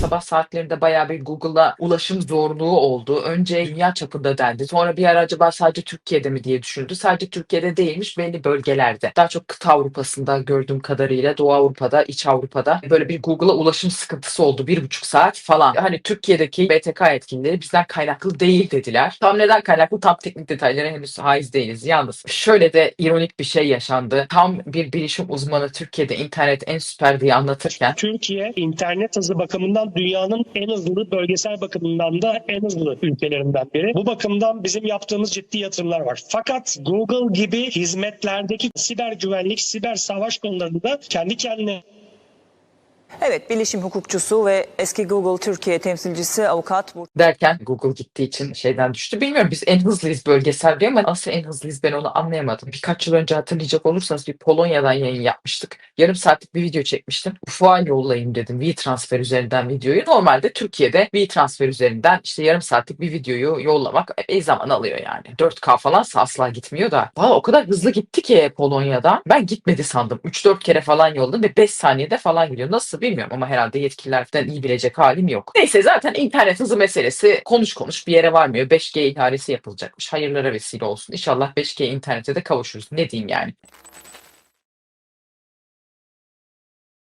Sabah saatlerinde bayağı bir Google'a ulaşım zorluğu oldu. Önce dünya çapında dendi. Sonra bir ara acaba sadece Türkiye'de mi diye düşündü. Sadece Türkiye'de değilmiş belli bölgelerde. Daha çok kıta Avrupa'sında gördüğüm kadarıyla Doğu Avrupa'da, İç Avrupa'da böyle bir Google'a ulaşım sıkıntısı oldu. Bir buçuk saat falan. Hani Türkiye'deki BTK etkinleri bizden kaynaklı değil dediler. Tam neden kaynaklı tam teknik detaylara henüz haiz değiliz. Yalnız şöyle de ironik bir şey yaşandı. Tam bir bilişim uzmanı Türkiye'de internet en süper diye anlatırken Türkiye internet hızı bakımından dünyanın en hızlı, bölgesel bakımından da en hızlı ülkelerinden biri. Bu bakımdan bizim yaptığımız ciddi yatırımlar var. Fakat Google gibi hizmetlerdeki siber güvenlik, siber savaş konularında kendi kendine Evet, bilişim hukukçusu ve eski Google Türkiye temsilcisi avukat Burç derken Google gittiği için şeyden düştü. Bilmiyorum biz en hızlıyız bölgesel diyor ama nasıl en hızlıyız ben onu anlayamadım. Birkaç yıl önce hatırlayacak olursanız bir Polonya'dan yayın yapmıştık. Yarım saatlik bir video çekmiştim. Ufuğa yollayayım dedim V-Transfer üzerinden videoyu. Normalde Türkiye'de V-Transfer üzerinden işte yarım saatlik bir videoyu yollamak epey zaman alıyor yani. 4K falan asla gitmiyor da. Valla o kadar hızlı gitti ki Polonya'dan. Ben gitmedi sandım. 3-4 kere falan yolladım ve 5 saniyede falan gidiyor. Nasıl bilmiyorum ama herhalde yetkililerden iyi bilecek halim yok. Neyse zaten internet hızı meselesi konuş konuş bir yere varmıyor. 5G ihalesi yapılacakmış. Hayırlara vesile olsun. İnşallah 5G internete de kavuşuruz. Ne diyeyim yani.